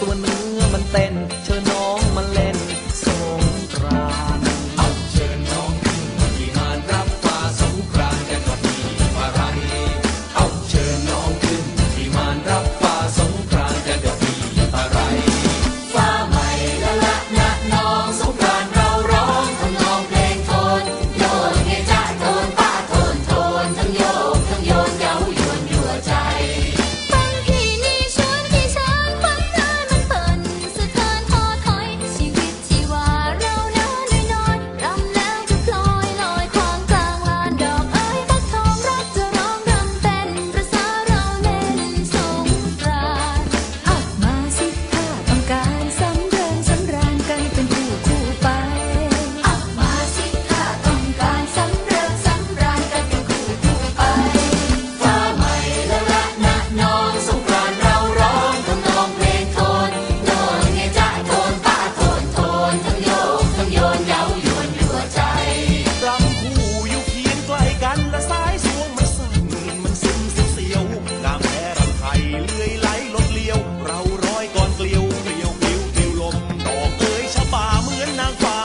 ตัวเนื้อมันเต้น เชิญน้องมาเล่นสงกรานต์เอาเชิญน้องขึ้นพิมหารรับฟ้าสงกรานต์กันวันนี้ปารันเอาเชิญน้องขึ้นพิมหารรับฟ้าสงกรานต์กันวันนี้ปารันฟ้าใหม่ละละนะน้องสงกรานต์เราร้องทำนองเพลงโทนโยนเงยจ้าโทนป้าโทนโทนทั้งโย